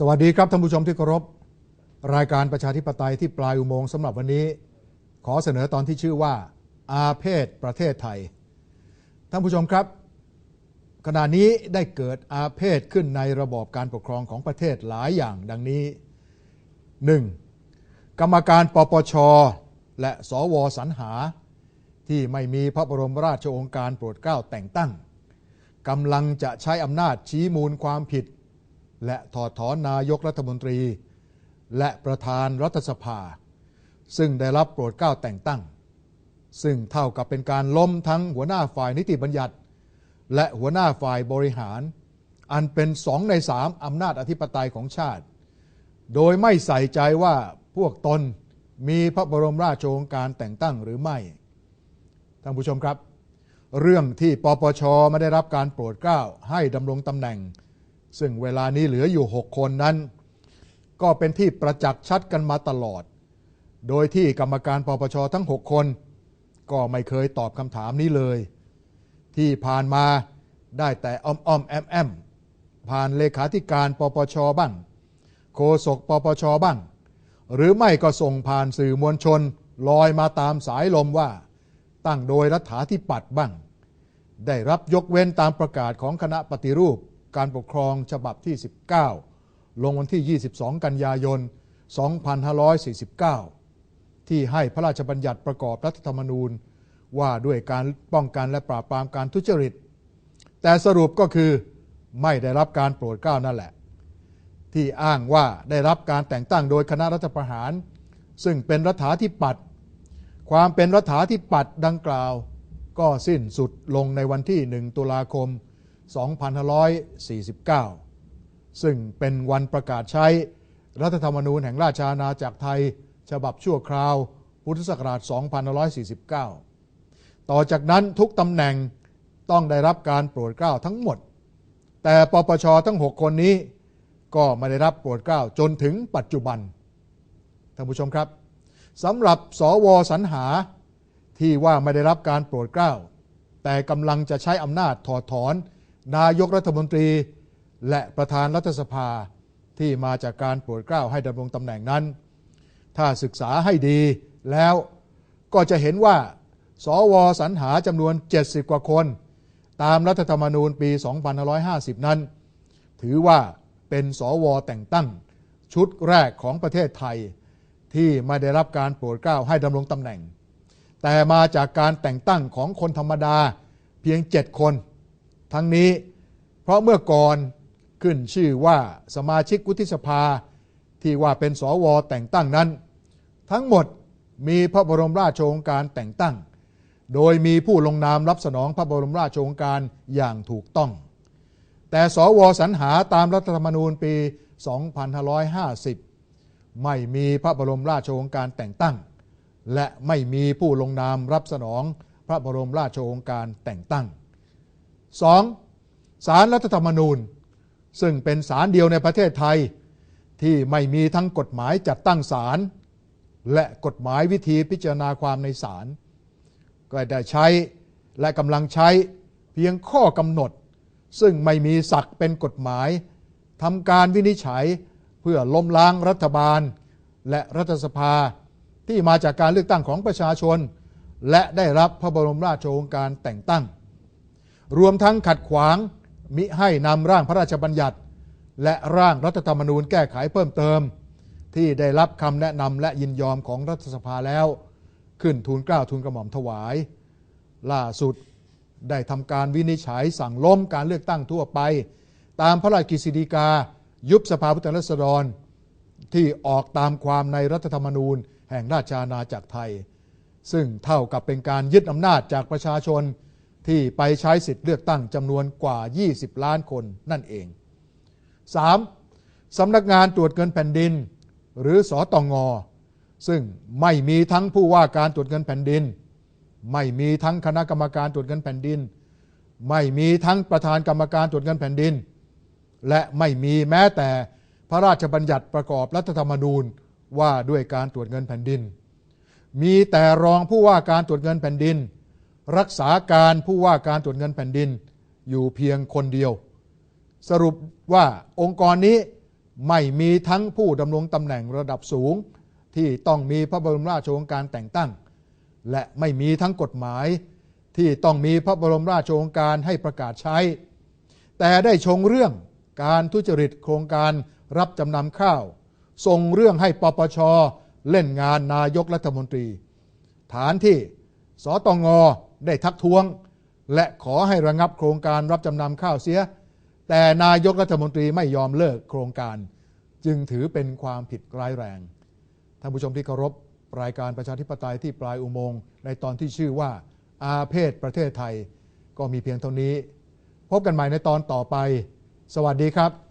สวัสดีครับท่านผู้ชมที่เคารพรายการประชาธิปไตยที่ปลายอุโมงค์สำหรับวันนี้ ขอเสนอตอนที่ชื่อว่า อาเพศประเทศไทย ท่านผู้ชมครับ ขณะนี้ได้เกิดอาเพศขึ้นในระบอบการปกครองของประเทศหลายอย่างดังนี้ 1. กรรมการปปช และสวสรรหา ที่ไม่มีพระบรมราชโองการโปรดเกล้าแต่งตั้งกำลังจะใช้อำนาจชี้มูลความผิด และถอดถอนนายกรัฐมนตรี และประธานรัฐสภา ซึ่งได้รับโปรดเกล้าแต่งตั้ง ซึ่งเท่ากับเป็นการล้มทั้งหัวหน้าฝ่ายนิติบัญญัติ และหัวหน้าฝ่ายบริหาร อันเป็นสองในสามอำนาจอธิปไตยของชาติ โดยไม่ใส่ใจว่าพวกตนมีพระบรมราชโองการแต่งตั้งหรือไม่ ท่านผู้ชมครับ เรื่องที่ปปชไม่ได้รับการโปรดเกล้าให้ดำรงตำแหน่ง ซึ่งเวลานี้เหลืออยู่ 6 คนนั้น ก็เป็นที่ประจักษ์ชัดกันมาตลอด โดยที่กรรมการปปชทั้ง 6 คน ก็ไม่เคยตอบคำถามนี้เลย ที่ผ่านมาได้แต่อ้อมอ้อมแอมแอมผ่านเลขาธิการปปชบ้าง โฆษกปปชบ้าง หรือไม่ก็ส่งผ่านสื่อมวลชนลอยมาตามสายลมว่า ตั้งโดยรัฐาธิปัตย์บ้าง ได้รับยกเว้นตามประกาศของคณะปฏิรูป การปกครองฉบับที่ 19 ลงวันที่ 22 กันยายน 2549 ที่ให้พระราชบัญญัติประกอบรัฐธรรมนูญ ว่าด้วยการป้องกันและปราบปรามการทุจริต แต่สรุปก็คือไม่ได้รับการโปรดเกล้านั่นแหละ ที่อ้างว่าได้รับการแต่งตั้งโดยคณะรัฐประหาร ซึ่งเป็นรัฐาธิปัตย์ความเป็นรัฐาธิปัตย์ดังกล่าว ก็สิ้นสุดลงในวันที่ 1 ตุลาคม 2549 2,149 ซึ่งเป็นวันประกาศใช้รัฐธรรมนูญแห่งราชอาณาจักรไทย ฉบับชั่วคราว พุทธศักราช 2549 ต่อจากนั้นทุกตำแหน่งต้องได้รับการโปรดเกล้าทั้งหมด แต่ปปชทั้ง 6 คนนี้ ก็ไม่ได้รับโปรดเกล้าจนถึงปัจจุบัน ท่านผู้ชมครับสำหรับสวสรรหาที่ว่าไม่ได้รับการโปรดเกล้าแต่กำลังจะใช้อำนาจถอดถอน นายกรัฐมนตรี และประธานรัฐสภาที่มาจากการโปรดเกล้าให้ดำรงตำแหน่งนั้น ถ้าศึกษาให้ดีแล้วก็จะเห็นว่า สวสรรหาจำนวน 70 กว่าคน ตามรัฐธรรมนูญปี 2550 นั้น ถือว่าเป็นสวแต่งตั้งชุดแรกของประเทศไทย ที่ไม่ได้รับการโปรดเกล้าให้ดำรงตำแหน่ง แต่มาจากการแต่งตั้งของคนธรรมดาเพียง 7 คน ทั้งนี้ เพราะเมื่อก่อนขึ้นชื่อว่าสมาชิกวุฒิสภาที่ว่าเป็นสวแต่งตั้งนั้น ทั้งหมดมีพระบรมราชโองการแต่งตั้ง โดยมีผู้ลงนามรับสนองพระบรมราชโองการอย่างถูกต้อง แต่สวสรรหาตามรัฐธรรมนูญปี 2550 ไม่มีพระบรมราชโองการแต่งตั้ง และไม่มีผู้ลงนามรับสนองพระบรมราชโองการแต่งตั้ง 2. สารรัฐธรรมนูญ ซึ่งเป็นศาลเดียวในประเทศไทย ที่ไม่มีทั้งกฎหมายจัดตั้งศาลและกฎหมายวิธีพิจารณาความในศาลก็ได้ใช้และกำลังใช้เพียงข้อกำหนด ซึ่งไม่มีศักดิ์เป็นกฎหมายทำการวินิจฉัยเพื่อล้มล้างรัฐบาล และรัฐสภาที่มาจากการเลือกตั้งของประชาชน และได้รับพระบรมราชโองการแต่งตั้ง รวมทั้งขัดขวางมิให้นำร่างพระราชบัญญัติ และร่างรัฐธรรมนูญแก้ไขเพิ่มเติม ที่ได้รับคำแนะนำและยินยอมของรัฐสภาแล้ว ขึ้นทูลเกล้าทูลกระหม่อมถวาย ล่าสุดได้ทำการวินิจฉัยสั่งล้มการเลือกตั้งทั่วไป ตามพระราชกฤษฎีกา ยุบสภาผู้แทนราษฎร ที่ออกตามความในรัฐธรรมนูญ แห่งราชอาณาจักรไทย ซึ่งเท่ากับเป็นการยึดอำนาจจากประชาชน ที่ไปใช้สิทธิเลือกตั้งจำนวนกว่า 20 ล้านคนนั่นเอง 3. สำนักงานตรวจเงินแผ่นดิน หรือสอตองอซึ่งไม่มีทั้งผู้ว่าการตรวจเงินแผ่นดิน ไม่มีทั้งคณะกรรมการตรวจเงินแผ่นดิน ไม่มีทั้งประธานกรรมการตรวจเงินแผ่นดิน และไม่มีแม้แต่พระราชบัญญัติประกอบรัฐธรรมนูญว่าด้วยการตรวจเงินแผ่นดิน มีแต่รองผู้ว่าการตรวจเงินแผ่นดิน รักษาการผู้ว่าการตรวจเงินแผ่นดินอยู่เพียงคนเดียว สรุปว่าองค์กรนี้ไม่มีทั้งผู้ดำรงตำแหน่งระดับสูง ที่ต้องมีพระบรมราชโองการแต่งตั้ง และไม่มีทั้งกฎหมายที่ต้องมีพระบรมราชโองการให้ประกาศใช้ แต่ได้ชงเรื่องการทุจริตโครงการรับจำนำข้าว ส่งเรื่องให้ปปชเล่นงานนายกรัฐมนตรี ฐานที่สตง ได้ทักท้วง และขอให้ระงับโครงการรับจำนำข้าวเสีย แต่นายกรัฐมนตรีไม่ยอมเลิกโครงการ จึงถือเป็นความผิดร้ายแรงท่านผู้ชมที่เคารพรายการประชาธิปไตยที่ปลายอุโมงค์ในตอนที่ชื่อว่า อาเพศประเทศไทย ก็มีเพียงเท่านี้ พบกันใหม่ในตอนต่อไป สวัสดีครับ